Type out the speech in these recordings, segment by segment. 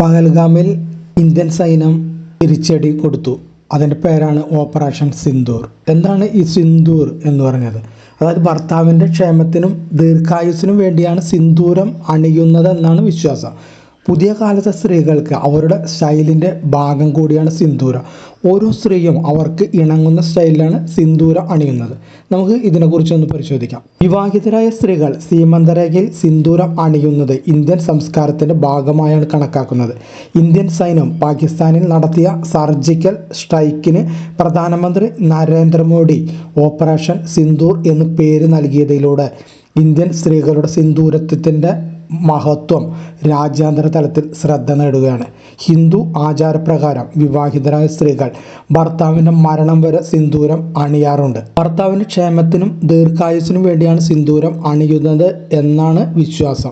പഹൽഗാമിൽ Indian സൈന്യം തിരിച്ചടി കൊടുത്തു. അതിന്റെ പേരാണ് ഓപ്പറേഷൻ സിന്ദൂർ. എന്താണ് ഈ സിന്ദൂർ എന്ന് പറഞ്ഞത്? അതായത് ഭർത്താവിന്റെ ക്ഷേമത്തിനും ദീർഘായുസിനും വേണ്ടിയാണ് സിന്ദൂരം അണിയുന്നത് എന്നാണ് വിശ്വാസം. പുതിയ കാലത്തെ സ്ത്രീകൾക്ക് അവരുടെ സ്റ്റൈലിന്റെ ഭാഗം കൂടിയാണ് സിന്ദൂര. ഓരോ സ്ത്രീയും അവർക്ക് ഇണങ്ങുന്ന സ്റ്റൈലിലാണ് സിന്ദൂരം അണിയുന്നത്. നമുക്ക് ഇതിനെക്കുറിച്ചൊന്ന് പരിശോധിക്കാം. വിവാഹിതരായ സ്ത്രീകൾ സീമന്തരേഖയിൽ സിന്ദൂരം അണിയുന്നത് ഇന്ത്യൻ സംസ്കാരത്തിന്റെ ഭാഗമായാണ് കണക്കാക്കുന്നത്. ഇന്ത്യൻ സൈന്യം പാകിസ്ഥാനിൽ നടത്തിയ സർജിക്കൽ സ്ട്രൈക്കിന് പ്രധാനമന്ത്രി നരേന്ദ്രമോദി ഓപ്പറേഷൻ സിന്ദൂർ എന്ന് പേര് നൽകിയതിലൂടെ ഇന്ത്യൻ സ്ത്രീകളുടെ സിന്ദൂരത്വത്തിന്റെ മഹത്വം. രാജ്യാന്തര തലത്തിൽ ശ്രദ്ധ നേടുകയാണ്. ഹിന്ദു ആചാരപ്രകാരം വിവാഹിതരായ സ്ത്രീകൾ ഭർത്താവിന്റെ മരണം വരെ സിന്ദൂരം അണിയാറുണ്ട്. ഭർത്താവിന്റെ ക്ഷേമത്തിനും ദീർഘായുസിനും വേണ്ടിയാണ് സിന്ദൂരം അണിയുന്നത് എന്നാണ് വിശ്വാസം.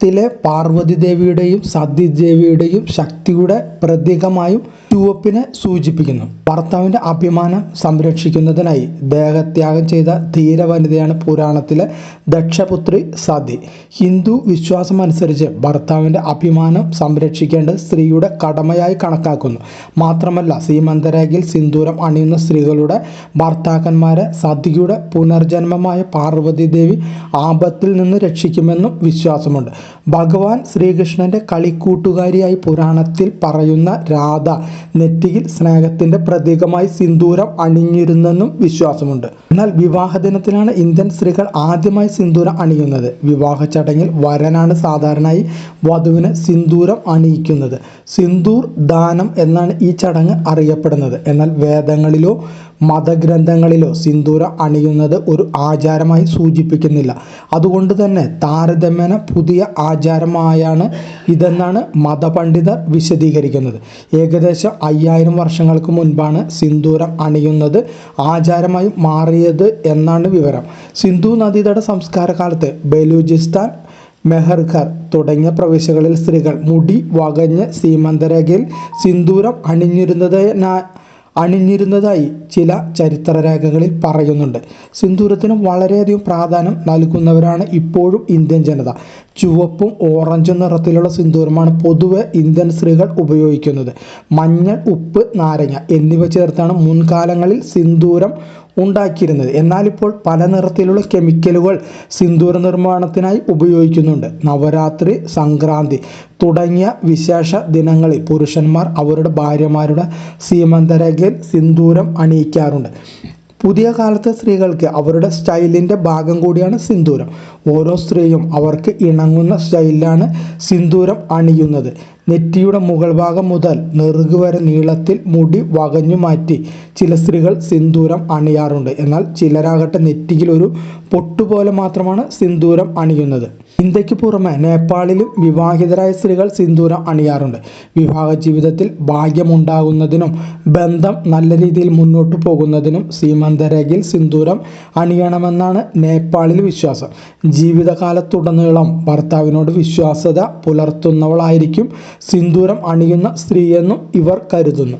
പുരാണത്തിലെ പാർവതി ദേവിയുടെയും സതി ദേവിയുടെയും ശക്തിയുടെ പ്രതീകമായും ചുവപ്പിനെ സൂചിപ്പിക്കുന്നു. ഭർത്താവിന്റെ അഭിമാനം സംരക്ഷിക്കുന്നതിനായി ദേഹത്യാഗം ചെയ്ത ധീര വനിതയാണ് പുരാണത്തിലെ ദക്ഷപുത്രി സതി. ഹിന്ദു വിശ്വാസം അനുസരിച്ച് ഭർത്താവിന്റെ അഭിമാനം സംരക്ഷിക്കേണ്ടത് സ്ത്രീയുടെ കടമയായി കണക്കാക്കുന്നു. മാത്രമല്ല സീമന്തരേഖയിൽ സിന്ദൂരം അണിയുന്ന സ്ത്രീകളുടെ ഭർത്താക്കന്മാരെ സതിയുടെ പുനർജന്മമായ പാർവതി ദേവി ആപത്തിൽ നിന്ന് രക്ഷിക്കുമെന്നും വിശ്വാസമുണ്ട്. ഭഗവാൻ ശ്രീകൃഷ്ണന്റെ കളിക്കൂട്ടുകാരിയായി പുരാണത്തിൽ പറയുന്ന രാധ നെറ്റിയിൽ സ്നേഹത്തിന്റെ പ്രതീകമായി സിന്ദൂരം അണിഞ്ഞിരുന്നെന്നും വിശ്വാസമുണ്ട്. എന്നാൽ വിവാഹ ദിനത്തിലാണ് ഇന്ത്യൻ സ്ത്രീകൾ ആദ്യമായി സിന്ദൂരം അണിയുന്നത്. വിവാഹ ചടങ്ങിൽ വരനാണ് സാധാരണയായി വധുവിന് സിന്ദൂരം അണിയിക്കുന്നത്. സിന്ദൂർ ദാനം എന്നാണ് ഈ ചടങ്ങ് അറിയപ്പെടുന്നത്. എന്നാൽ വേദങ്ങളിലോ മതഗ്രന്ഥങ്ങളിലോ സിന്ദൂരം അണിയുന്നത് ഒരു ആചാരമായി സൂചിപ്പിക്കുന്നില്ല. അതുകൊണ്ട് തന്നെ താരതമ്യേന പുതിയ ആചാരമായാണ് ഇതെന്നാണ് മതപണ്ഡിതർ വിശദീകരിക്കുന്നത്. ഏകദേശം അയ്യായിരം വർഷങ്ങൾക്ക് മുൻപാണ് സിന്ദൂരം അണിയുന്നത് ആചാരമായി മാറിയത് എന്നാണ് വിവരം. സിന്ധു നദീതട സംസ്കാര കാലത്ത് ബലൂചിസ്ഥാൻ മെഹർഖർ തുടങ്ങിയ പ്രവിശ്യകളിൽ സ്ത്രീകൾ മുടി വകഞ്ഞ് സീമന്തരേഖയിൽ സിന്ദൂരം അണിഞ്ഞിരുന്നത് അണിഞ്ഞിരുന്നതായി ചില ചരിത്രരേഖകളിൽ പറയുന്നുണ്ട്. സിന്ദൂരത്തിനും വളരെയധികം പ്രാധാന്യം നൽകുന്നവരാണ് ഇപ്പോഴും ഇന്ത്യൻ ജനത. ചുവപ്പും ഓറഞ്ചും നിറത്തിലുള്ള സിന്ദൂരമാണ് പൊതുവെ ഇന്ത്യൻ സ്ത്രീകൾ ഉപയോഗിക്കുന്നത്. മഞ്ഞൾ ഉപ്പ് നാരങ്ങ എന്നിവ ചേർത്താണ് മുൻകാലങ്ങളിൽ സിന്ദൂരം ഉണ്ടാക്കിയിരുന്നത്. എന്നാൽ ഇപ്പോൾ പല നിറത്തിലുള്ള കെമിക്കലുകൾ സിന്ദൂര നിർമ്മാണത്തിനായി ഉപയോഗിക്കുന്നുണ്ട്. നവരാത്രി സംക്രാന്തി തുടങ്ങിയ വിശേഷ ദിനങ്ങളിൽ പുരുഷന്മാർ അവരുടെ ഭാര്യമാരുടെ സീമന്തരകിൽ സിന്ദൂരം അണിയിക്കാറുണ്ട്. പുതിയ കാലത്തെ സ്ത്രീകൾക്ക് അവരുടെ സ്റ്റൈലിന്റെ ഭാഗം കൂടിയാണ് സിന്ദൂരം. ഓരോ സ്ത്രീയും അവർക്ക് ഇണങ്ങുന്ന സ്റ്റൈലിലാണ് സിന്ദൂരം അണിയുന്നത്. നെറ്റിയുടെ മുകൾ ഭാഗം മുതൽ നെറുക് വരെ നീളത്തിൽ മുടി വകഞ്ഞു മാറ്റി ചില സ്ത്രീകൾ സിന്ദൂരം അണിയാറുണ്ട്. എന്നാൽ ചിലരാകട്ടെ നെറ്റിയിൽ ഒരു പൊട്ടുപോലെ മാത്രമാണ് സിന്ദൂരം അണിയുന്നത്. ഇന്ത്യയ്ക്ക് പുറമെ നേപ്പാളിലും വിവാഹിതരായ സ്ത്രീകൾ സിന്ദൂരം അണിയാറുണ്ട്. വിവാഹ ജീവിതത്തിൽ ഭാഗ്യമുണ്ടാകുന്നതിനും ബന്ധം നല്ല രീതിയിൽ മുന്നോട്ട് പോകുന്നതിനും സീമന്തരേഖയിൽ സിന്ദൂരം അണിയണമെന്നാണ് നേപ്പാളിൽ വിശ്വാസം. ജീവിതകാലത്തുടനീളം ഭർത്താവിനോട് വിശ്വാസത പുലർത്തുന്നവളായിരിക്കും സിന്ദൂരം അണിയുന്ന സ്ത്രീയെന്നും ഇവർ കരുതുന്നു.